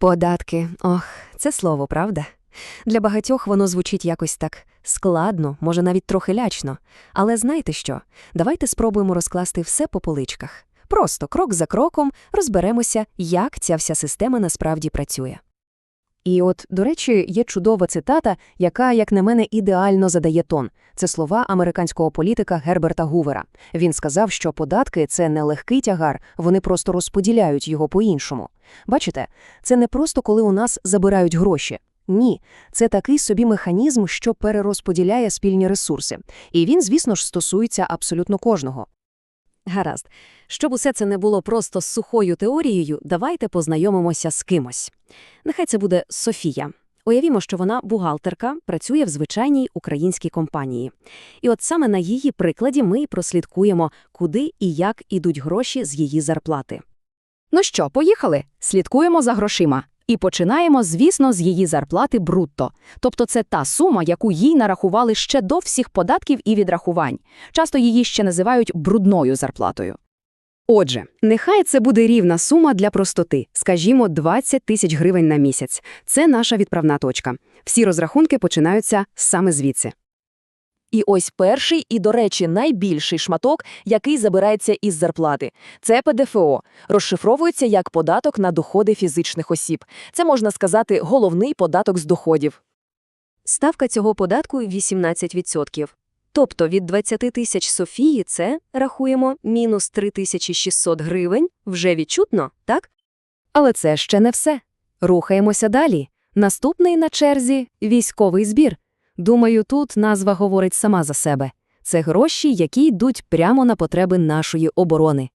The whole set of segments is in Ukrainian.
Податки. Ох, це слово, правда? Для багатьох воно звучить якось так складно, може навіть трохи лячно. Але знаєте що? Давайте спробуємо розкласти все по поличках. Просто крок за кроком розберемося, як ця вся система насправді працює. І от, до речі, є чудова цитата, яка, як на мене, ідеально задає тон. Це слова американського політика Герберта Гувера. Він сказав, що податки це не легкий тягар, вони просто розподіляють його по-іншому. Бачите, це не просто коли у нас забирають гроші. Ні, це такий собі механізм, що перерозподіляє спільні ресурси. І він, звісно ж, стосується абсолютно кожного. Гаразд. Щоб усе це не було просто сухою теорією, давайте познайомимося з кимось. Нехай це буде Софія. Уявімо, що вона бухгалтерка, працює в звичайній українській компанії. І от саме на її прикладі ми прослідкуємо, куди і як ідуть гроші з її зарплати. Ну що, поїхали? Слідкуємо за грошима. І починаємо, звісно, з її зарплати брутто. Тобто це та сума, яку їй нарахували ще до всіх податків і відрахувань. Часто її ще називають брудною зарплатою. Отже, нехай це буде рівна сума для простоти, скажімо, 20 тисяч гривень на місяць. Це наша відправна точка. Всі розрахунки починаються саме звідси. І ось перший і, до речі, найбільший шматок, який забирається із зарплати. Це ПДФО. Розшифровується як податок на доходи фізичних осіб. Це, можна сказати, головний податок з доходів. Ставка цього податку 18%. Тобто від 20 тисяч Софії це, рахуємо, мінус 3600 гривень, вже відчутно, так? Але це ще не все. Рухаємося далі. Наступний на черзі – військовий збір. Думаю, тут назва говорить сама за себе. Це гроші, які йдуть прямо на потреби нашої оборони.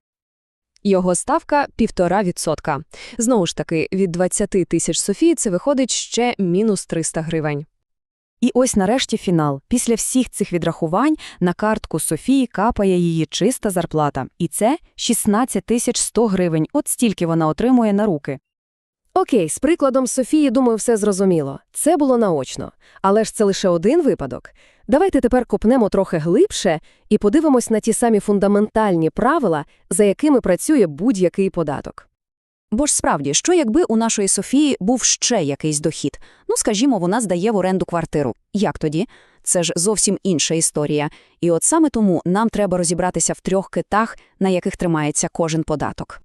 Його ставка – 1,5%. Знову ж таки, від 20 тисяч Софії це виходить ще мінус 300 гривень. І ось нарешті фінал. Після всіх цих відрахувань на картку Софії капає її чиста зарплата. І це 16 тисяч 100 гривень. От стільки вона отримує на руки. Окей, з прикладом Софії, думаю, все зрозуміло. Це було наочно. Але ж це лише один випадок. Давайте тепер копнемо трохи глибше і подивимось на ті самі фундаментальні правила, за якими працює будь-який податок. Бо ж справді, що якби у нашої Софії був ще якийсь дохід? Ну, скажімо, вона здає в оренду квартиру. Як тоді? Це ж зовсім інша історія. І от саме тому нам треба розібратися в трьох китах, на яких тримається кожен податок.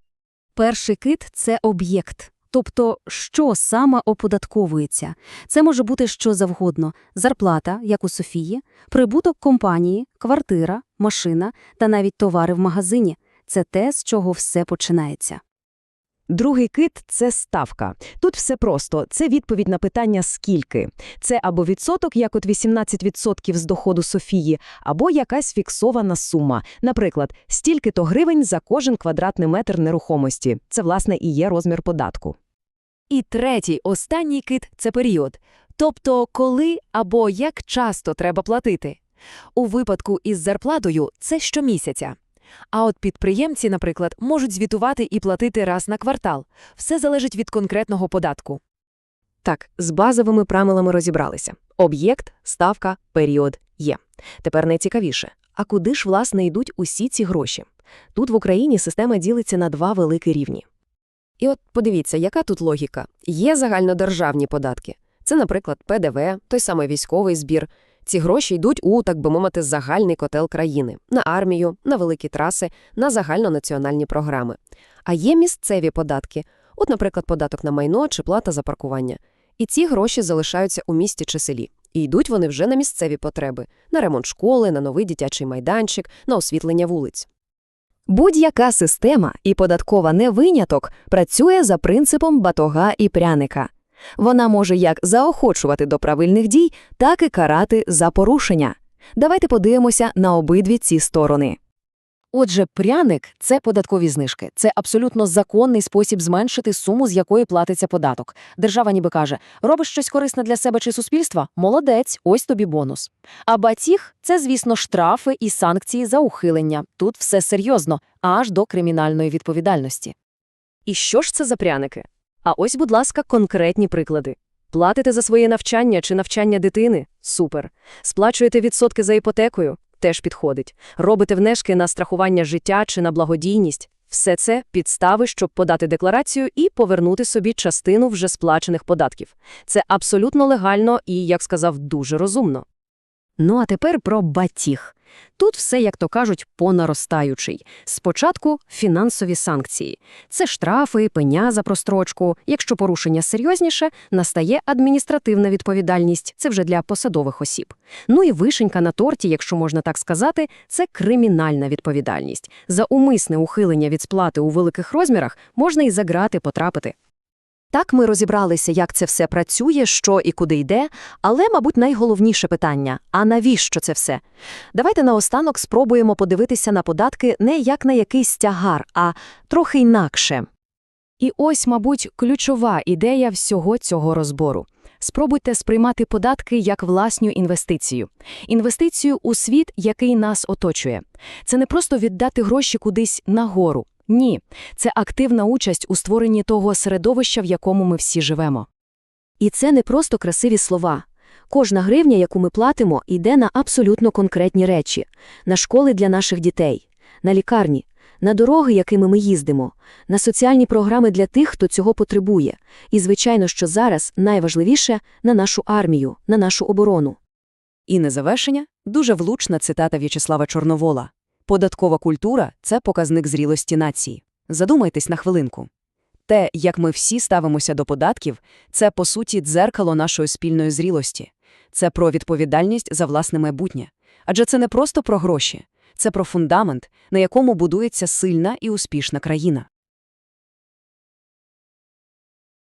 Перший кит – це об'єкт. Тобто, що саме оподатковується? Це може бути що завгодно – зарплата, як у Софії, прибуток компанії, квартира, машина та навіть товари в магазині. Це те, з чого все починається. Другий кит – це ставка. Тут все просто. Це відповідь на питання «скільки?». Це або відсоток, як от 18% з доходу Софії, або якась фіксована сума. Наприклад, стільки-то гривень за кожен квадратний метр нерухомості. Це, власне, і є розмір податку. І третій, останній кит – це період. Тобто, коли або як часто треба платити. У випадку із зарплатою це щомісяця. А от підприємці, наприклад, можуть звітувати і платити раз на квартал. Все залежить від конкретного податку. Так, з базовими правилами розібралися. Об'єкт, ставка, період є. Тепер найцікавіше. А куди ж, власне, йдуть усі ці гроші? Тут в Україні система ділиться на два великі рівні. І от подивіться, яка тут логіка. Є загальнодержавні податки. Це, наприклад, ПДВ, той самий військовий збір. Ці гроші йдуть у, так би мовити, загальний котел країни на армію, на великі траси, на загальнонаціональні програми. А є місцеві податки, от, наприклад, податок на майно чи плата за паркування. І ці гроші залишаються у місті чи селі. І йдуть вони вже на місцеві потреби на ремонт школи, на новий дитячий майданчик, на освітлення вулиць. Будь-яка система, і податкова не виняток, працює за принципом батога і пряника. Вона може як заохочувати до правильних дій, так і карати за порушення. Давайте подивимося на обидві ці сторони. Отже, пряник – це податкові знижки. Це абсолютно законний спосіб зменшити суму, з якої платиться податок. Держава ніби каже, робиш щось корисне для себе чи суспільства? Молодець, ось тобі бонус. А батіг – це, звісно, штрафи і санкції за ухилення. Тут все серйозно, аж до кримінальної відповідальності. І що ж це за пряники? А ось, будь ласка, конкретні приклади. Платите за своє навчання чи навчання дитини? Супер. Сплачуєте відсотки за іпотекою? Теж підходить. Робите внешки на страхування життя чи на благодійність? Все це підстави, щоб подати декларацію і повернути собі частину вже сплачених податків. Це абсолютно легально і, як сказав, дуже розумно. Ну а тепер про батіг. Тут все, як то кажуть, понаростаючий. Спочатку фінансові санкції. Це штрафи, пеня за прострочку. Якщо порушення серйозніше, настає адміністративна відповідальність. Це вже для посадових осіб. Ну і вишенька на торті, якщо можна так сказати, це кримінальна відповідальність. За умисне ухилення від сплати у великих розмірах можна і за грати потрапити. Так ми розібралися, як це все працює, що і куди йде, але, мабуть, найголовніше питання – а навіщо це все? Давайте наостанок спробуємо подивитися на податки не як на якийсь тягар, а трохи інакше. І ось, мабуть, ключова ідея всього цього розбору. Спробуйте сприймати податки як власню інвестицію. Інвестицію у світ, який нас оточує. Це не просто віддати гроші кудись нагору. Ні, це активна участь у створенні того середовища, в якому ми всі живемо. І це не просто красиві слова. Кожна гривня, яку ми платимо, йде на абсолютно конкретні речі. На школи для наших дітей, на лікарні, на дороги, якими ми їздимо, на соціальні програми для тих, хто цього потребує. І, звичайно, що зараз найважливіше – на нашу армію, на нашу оборону. І на завершення дуже влучна цитата В'ячеслава Чорновола. «Податкова культура – це показник зрілості нації». Задумайтесь на хвилинку. Те, як ми всі ставимося до податків, це, по суті, дзеркало нашої спільної зрілості. Це про відповідальність за власне майбутнє. Адже це не просто про гроші. Це про фундамент, на якому будується сильна і успішна країна.